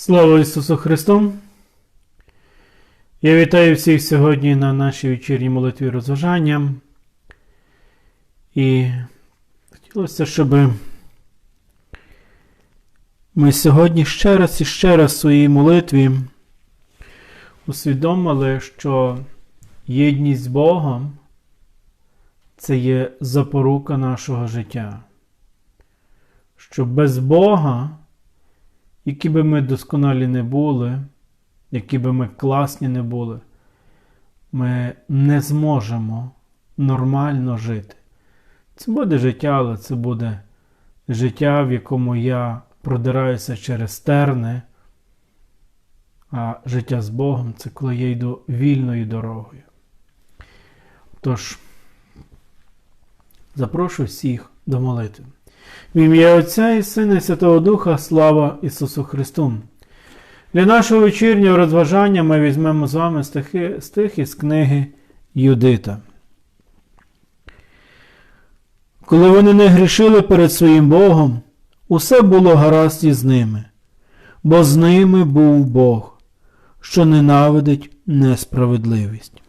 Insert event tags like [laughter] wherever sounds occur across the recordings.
Слава Ісусу Христу! Я вітаю всіх сьогодні на нашій вечірній молитві розважання. І хотілося, щоб ми сьогодні ще раз і ще раз в своїй молитві усвідомили, що єдність з Богом це є запорука нашого життя. Що без Бога які би ми досконалі не були, які би ми класні не були, ми не зможемо нормально жити. Це буде життя, але це буде життя, в якому я продираюся через терни, а життя з Богом це коли я йду вільною дорогою. Тож, запрошую всіх до молитви. В ім'я Отця і Сина і Святого Духа, слава Ісусу Христу! Для нашого вечірнього розважання ми візьмемо з вами стихи, стих із книги Юдита. Коли вони не грішили перед своїм Богом, усе було гаразд із ними, бо з ними був Бог, що ненавидить несправедливість.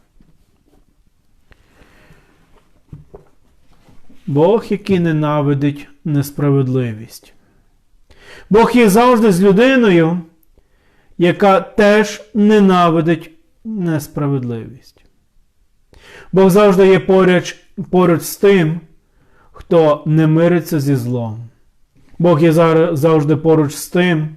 Бог, який ненавидить несправедливість. Бог є завжди з людиною, яка теж ненавидить несправедливість. Бог завжди є поруч, поруч з тим, хто не мириться зі злом. Бог є завжди поруч з тим,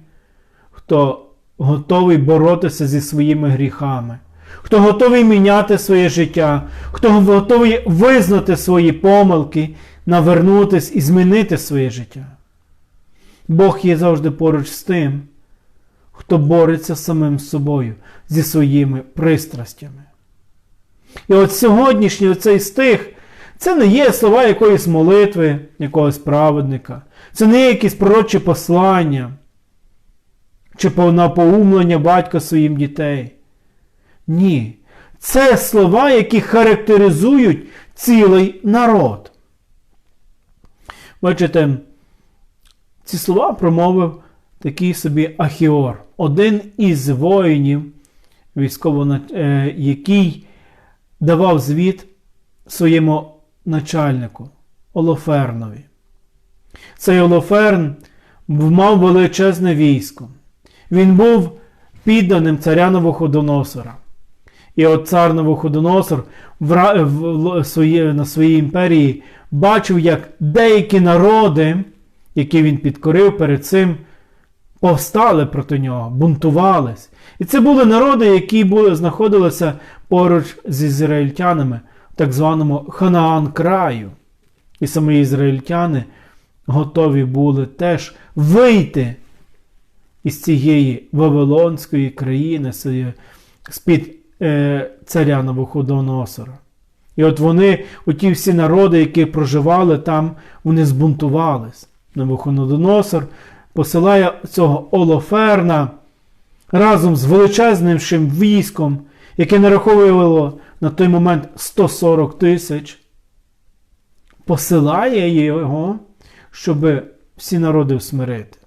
хто готовий боротися зі своїми гріхами, хто готовий міняти своє життя, хто готовий визнати свої помилки навернутись і змінити своє життя. Бог є завжди поруч з тим, хто бореться самим собою зі своїми пристрастями. І от сьогоднішній оцей стих це не є слова якоїсь молитви, якогось праведника, це не є якісь пророчі послання чи напоумлення батька своїм дітей. Ні. Це слова, які характеризують цілий народ. Бачите, ці слова промовив такий собі Ахіор, один із воїнів, військово, е, який давав звіт своєму начальнику Олофернові. Цей Олоферн мав величезне військо. Він був підданим царя Новоходоносора. І от цар Новоходоносор на своїй імперії бачив, як деякі народи, які він підкорив перед цим, повстали проти нього, бунтувались. І це були народи, які були, знаходилися поруч з ізраїльтянами, в так званому Ханаан краю. І саме ізраїльтяни готові були теж вийти із цієї Вавилонської країни, з-під е, царя Навуходоносора. І от вони, оті всі народи, які проживали там, вони збунтувались. Навуходоносор посилає цього Олоферна разом з величезним військом, яке нараховувало на той момент 140 тисяч, посилає його, щоб всі народи всмирити.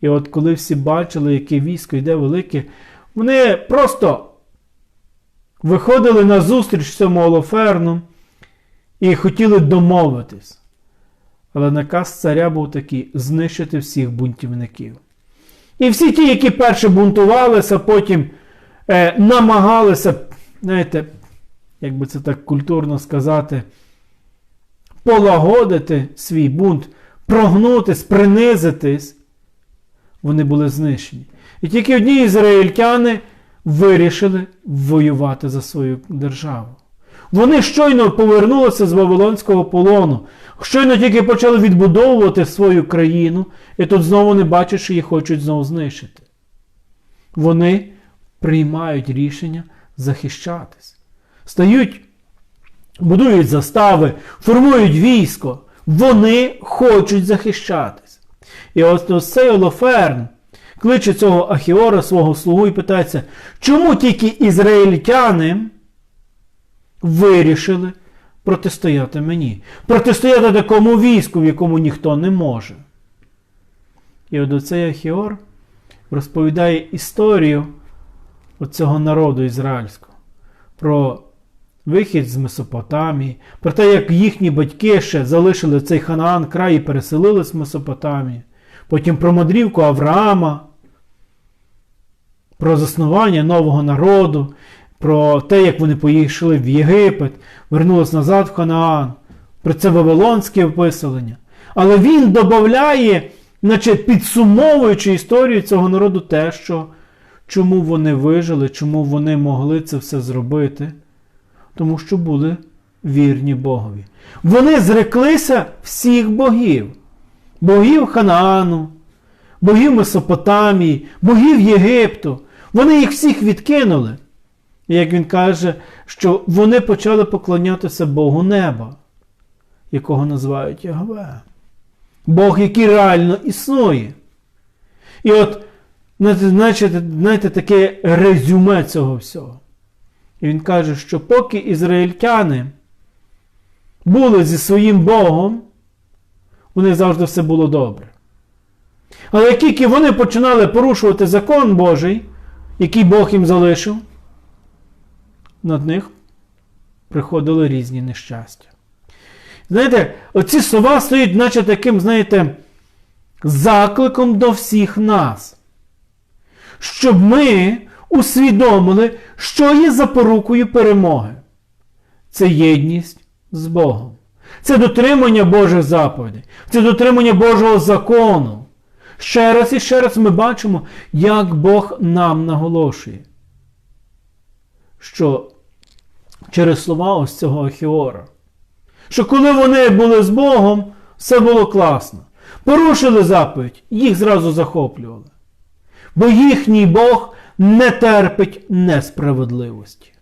І от коли всі бачили, яке військо йде велике, вони просто виходили на зустріч цьому Олоферну і хотіли домовитись. Але наказ царя був такий знищити всіх бунтівників. І всі ті, які перше бунтувалися, потім е, намагалися, знаєте, як би це так культурно сказати, полагодити свій бунт, прогнутись, принизитись, вони були знищені. І тільки одні ізраїльтяни вирішили воювати за свою державу. Вони щойно повернулися з Вавилонського полону, щойно тільки почали відбудовувати свою країну, і тут знову не бачать, що їх хочуть знову знищити. Вони приймають рішення захищатись. Стають, будують застави, формують військо. Вони хочуть захищатись. І ось цей Олоферн, кличе цього Ахіора, свого слугу, і питається, чому тільки ізраїльтяни вирішили протистояти мені? Протистояти такому війську, в якому ніхто не може. І от оцей Ахіор, розповідає історію цього народу ізраїльського, про вихід з Месопотамії, про те, як їхні батьки ще залишили цей Ханаан край і переселились в Месопотамію, потім про мандрівку Авраама, про заснування нового народу, про те, як вони поїхали в Єгипет, вернулись назад в Ханаан, про це Вавилонське описування. Але він додає, наче підсумовуючи історію цього народу, те, що чому вони вижили, чому вони могли це все зробити, тому що були вірні Богові. Вони зреклися всіх богів, богів Ханаану, богів Месопотамії, богів Єгипту. Вони їх всіх відкинули. І як він каже, що вони почали поклонятися Богу неба, якого називають Ягве. Бог, який реально існує. І от, знаєте, таке резюме цього всього. І він каже, що поки ізраїльтяни були зі своїм Богом, у них завжди все було добре. Але як тільки вони починали порушувати закон Божий, який Бог їм залишив, над них приходили різні нещастя. Знаєте, оці слова стоять, наче таким, знаєте, закликом до всіх нас, щоб ми усвідомили, що є запорукою перемоги. Це єдність з Богом. Це дотримання Божих заповідей, це дотримання Божого закону. Ще раз і ще раз ми бачимо, як Бог нам наголошує, що через слова ось цього Ахіора, що коли вони були з Богом, все було класно. Порушили заповідь, їх зразу захоплювали. Бо їхній Бог не терпить несправедливості.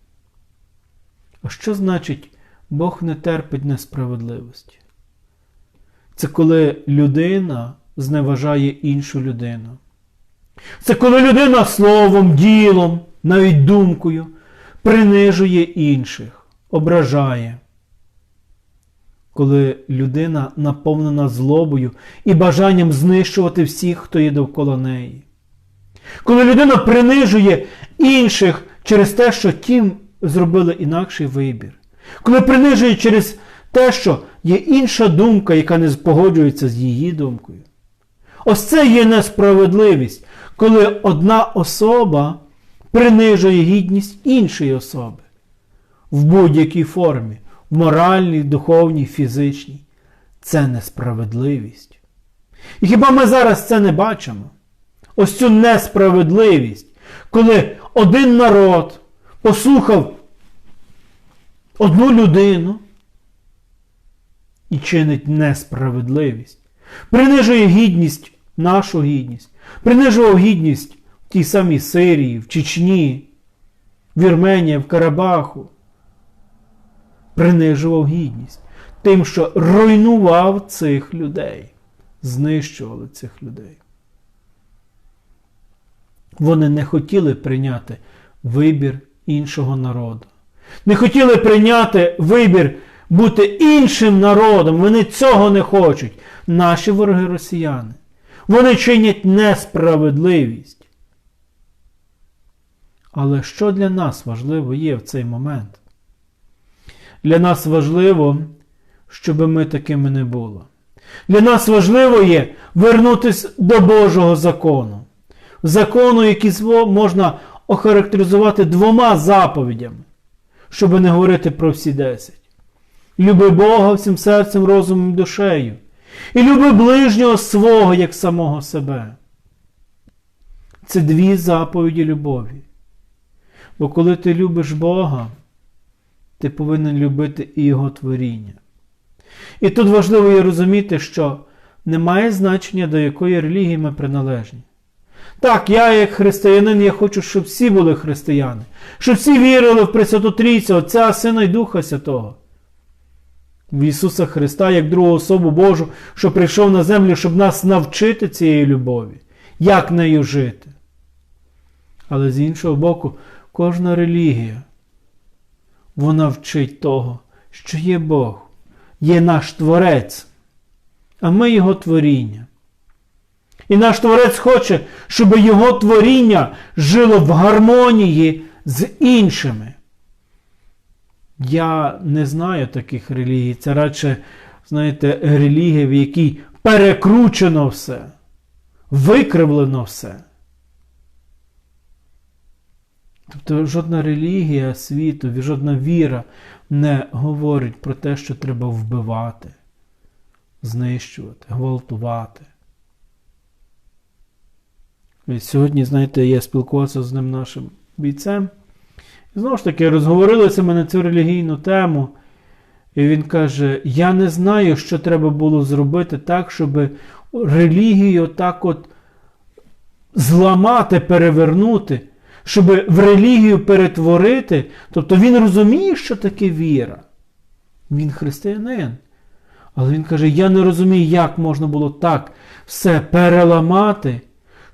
А що значить Бог не терпить несправедливості? Це коли людина зневажає іншу людину. Це коли людина словом, ділом, навіть думкою принижує інших, ображає. Коли людина наповнена злобою і бажанням знищувати всіх, хто є довкола неї. Коли людина принижує інших через те, що тім зробили інакший вибір. Коли принижує через те, що є інша думка, яка не погоджується з її думкою. Ось це є несправедливість, коли одна особа принижує гідність іншої особи в будь-якій формі, в моральній, духовній, фізичній. Це несправедливість. І хіба ми зараз це не бачимо? Ось цю несправедливість, коли один народ послухав одну людину і чинить несправедливість, принижує гідність, нашу гідність, принижував гідність в тій самій Сирії, в Чечні, в Вірменії, в Карабаху. Принижував гідність тим, що руйнував цих людей, знищували цих людей. Вони не хотіли прийняти вибір іншого народу. Не хотіли прийняти вибір бути іншим народом. Вони цього не хочуть. Наші вороги росіяни. Вони чинять несправедливість. Але що для нас важливо є в цей момент? Для нас важливо, щоб ми такими не були. Для нас важливо є вернутися до Божого закону. Закону, який можна охарактеризувати двома заповідями, щоб не говорити про всі десять. Люби Бога всім серцем, розумом і душею. І люби ближнього свого як самого себе. Це дві заповіді любові. Бо коли ти любиш Бога, ти повинен любити і Його творіння. І тут важливо є розуміти, що немає значення, до якої релігії ми приналежні. Так, я, як християнин, я хочу, щоб всі були християни, щоб всі вірили в Пресвяту Трійцю, Отця, Сина і Духа Святого. В Ісуса Христа, як другу особу Божу, що прийшов на землю, щоб нас навчити цієї любові, як нею жити. Але з іншого боку, кожна релігія, вона вчить того, що є Бог, є наш Творець, а ми Його творіння. І наш Творець хоче, щоб його творіння жило в гармонії з іншими. Я не знаю таких релігій. Це радше, знаєте, релігія, в якій перекручено все, викривлено все. Тобто жодна релігія світу, жодна віра не говорить про те, що треба вбивати, знищувати, гвалтувати. Сьогодні, знаєте, я спілкувався з ним нашим бійцем. І знову ж таки, розговорилися ми на цю релігійну тему. І він каже: Я не знаю, що треба було зробити так, щоб релігію так от зламати, перевернути, щоб в релігію перетворити. Тобто він розуміє, що таке віра. Він християнин. Але він каже: Я не розумію, як можна було так все переламати,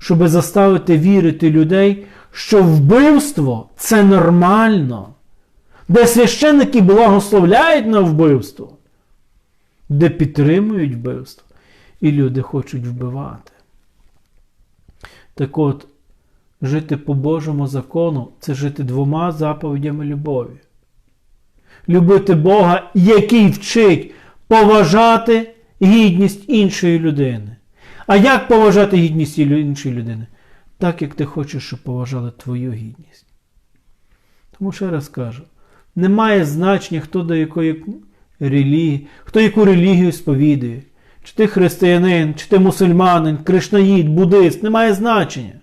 щоб заставити вірити людей, що вбивство це нормально, де священники благословляють на вбивство, де підтримують вбивство, і люди хочуть вбивати. Так от, жити по Божому закону це жити двома заповідями любові. Любити Бога, який вчить поважати гідність іншої людини. А як поважати гідність іншої людини? Так, як ти хочеш, щоб поважали твою гідність. Тому ще раз кажу: немає значення, хто до якої релігії, хто яку релігію сповідує. Чи ти християнин, чи ти мусульманин, кришнаїд, буддист, немає значення.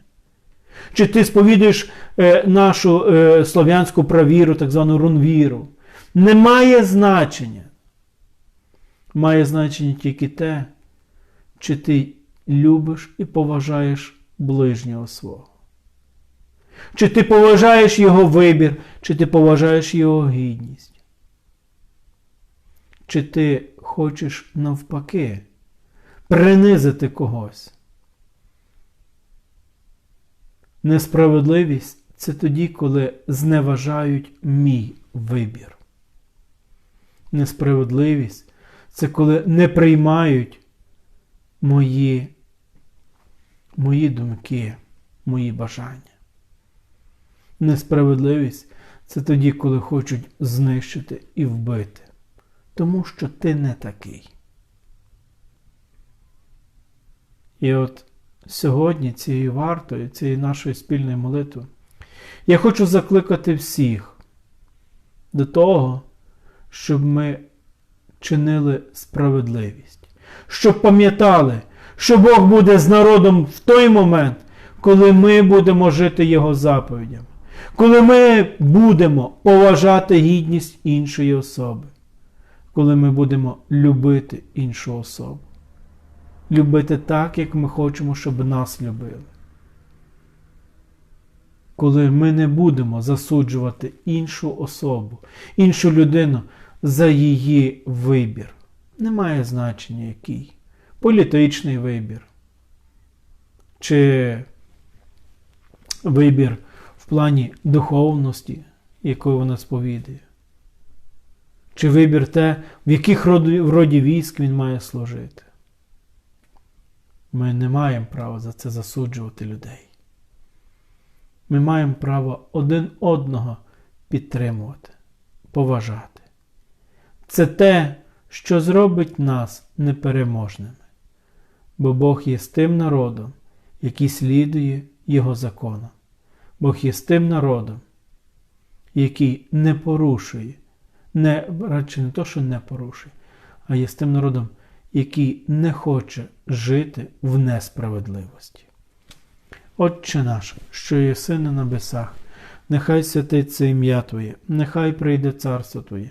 Чи ти сповідуєш е, нашу е, слов'янську правіру, так звану рунвіру. Немає значення. Має значення тільки те, чи ти любиш і поважаєш ближнього свого. Чи ти поважаєш його вибір, чи ти поважаєш його гідність? Чи ти хочеш навпаки принизити когось? Несправедливість це тоді, коли зневажають мій вибір. Несправедливість це коли не приймають мої мої думки, мої бажання. Несправедливість це тоді, коли хочуть знищити і вбити, тому що ти не такий. І от сьогодні цією вартою, цією нашою спільною молитвою, я хочу закликати всіх до того, щоб ми чинили справедливість, щоб пам'ятали, що Бог буде з народом в той момент, коли ми будемо жити Його заповідями, коли ми будемо поважати гідність іншої особи, коли ми будемо любити іншу особу. Любити так, як ми хочемо, щоб нас любили. Коли ми не будемо засуджувати іншу особу, іншу людину за її вибір. Немає значення який політичний вибір, чи вибір в плані духовності, яку вона сповідує, чи вибір те, в яких роді військ він має служити. Ми не маємо права за це засуджувати людей. Ми маємо право один одного підтримувати, поважати. Це те, що зробить нас непереможними бо Бог є з тим народом, який слідує Його законам. Бог є з тим народом, який не порушує, не, радше не то, що не порушує, а є з тим народом, який не хоче жити в несправедливості. Отче наш, що єси на небесах, нехай святиться ім'я Твоє, нехай прийде царство Твоє,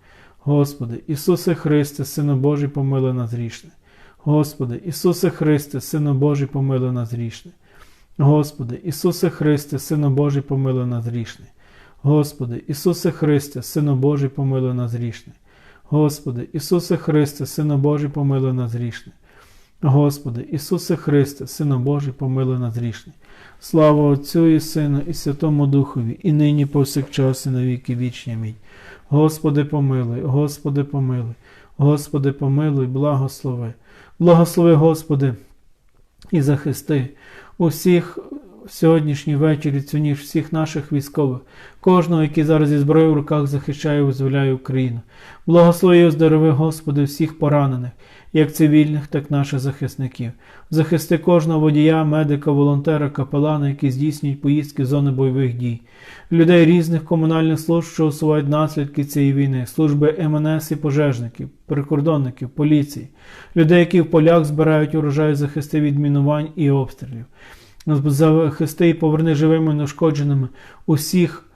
Господи, Ісусе Христе, Сина Божий, помилуй нас грішне. Господи, Ісусе Христе, Сину Божий, помилуй нас грішний. Господи, Ісусе Христе, Сину Божий, помилуй нас грішний. Господи, Ісусе Христе, Сину Божий, помилуй нас грішний. Господи, Ісусе Христе, Сину Божий, помилуй нас грішний. Господи, Ісусе Христе, Сину Божий, помилуй нас грішний. Слава Отцю і Сину, і Святому Духові, і нині повсякчас, і на віки вічні. Амінь. Господи, помилуй, Господи, помилуй, Господи, помилуй, благослови. Благослови, Господи, і захисти усіх сьогоднішній вечір, цю ніж всіх наших військових, кожного, який зараз зі зброєю в руках захищає і визволяє Україну. Благослови і оздорови, Господи, всіх поранених, як цивільних, так і наших захисників. Захисти кожного водія, медика, волонтера, капелана, які здійснюють поїздки з зони бойових дій, людей різних комунальних служб, що усувають наслідки цієї війни, служби МНС і пожежників, прикордонників, поліції, людей, які в полях збирають урожай, захисти від мінувань і обстрілів. Захисти і поверни живими неушкодженими усіх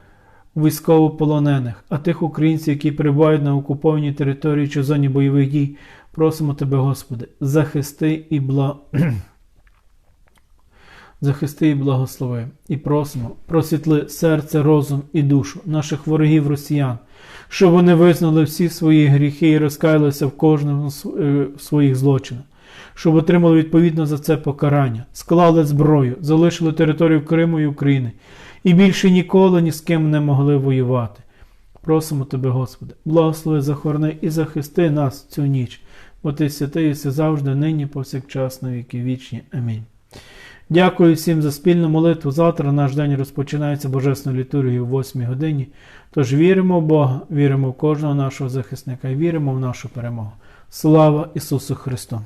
військовополонених, а тих українців, які перебувають на окупованій території чи зоні бойових дій, просимо Тебе, Господи, захисти і бла... [clears throat] захисти і благослови. І просимо, просвітли серце, розум і душу наших ворогів росіян, щоб вони визнали всі свої гріхи і розкаялися в кожному е, своїх злочинах. Щоб отримали відповідно за це покарання, склали зброю, залишили територію Криму і України і більше ніколи ні з ким не могли воювати. Просимо Тебе, Господи, благослови, захорони і захисти нас цю ніч, бо Ти святий єси завжди, нині, повсякчас, на віки вічні. Амінь. Дякую всім за спільну молитву. Завтра наш день розпочинається Божественною літургією о 8 годині. Тож віримо в Бога, віримо в кожного нашого захисника і віримо в нашу перемогу. Слава Ісусу Христу!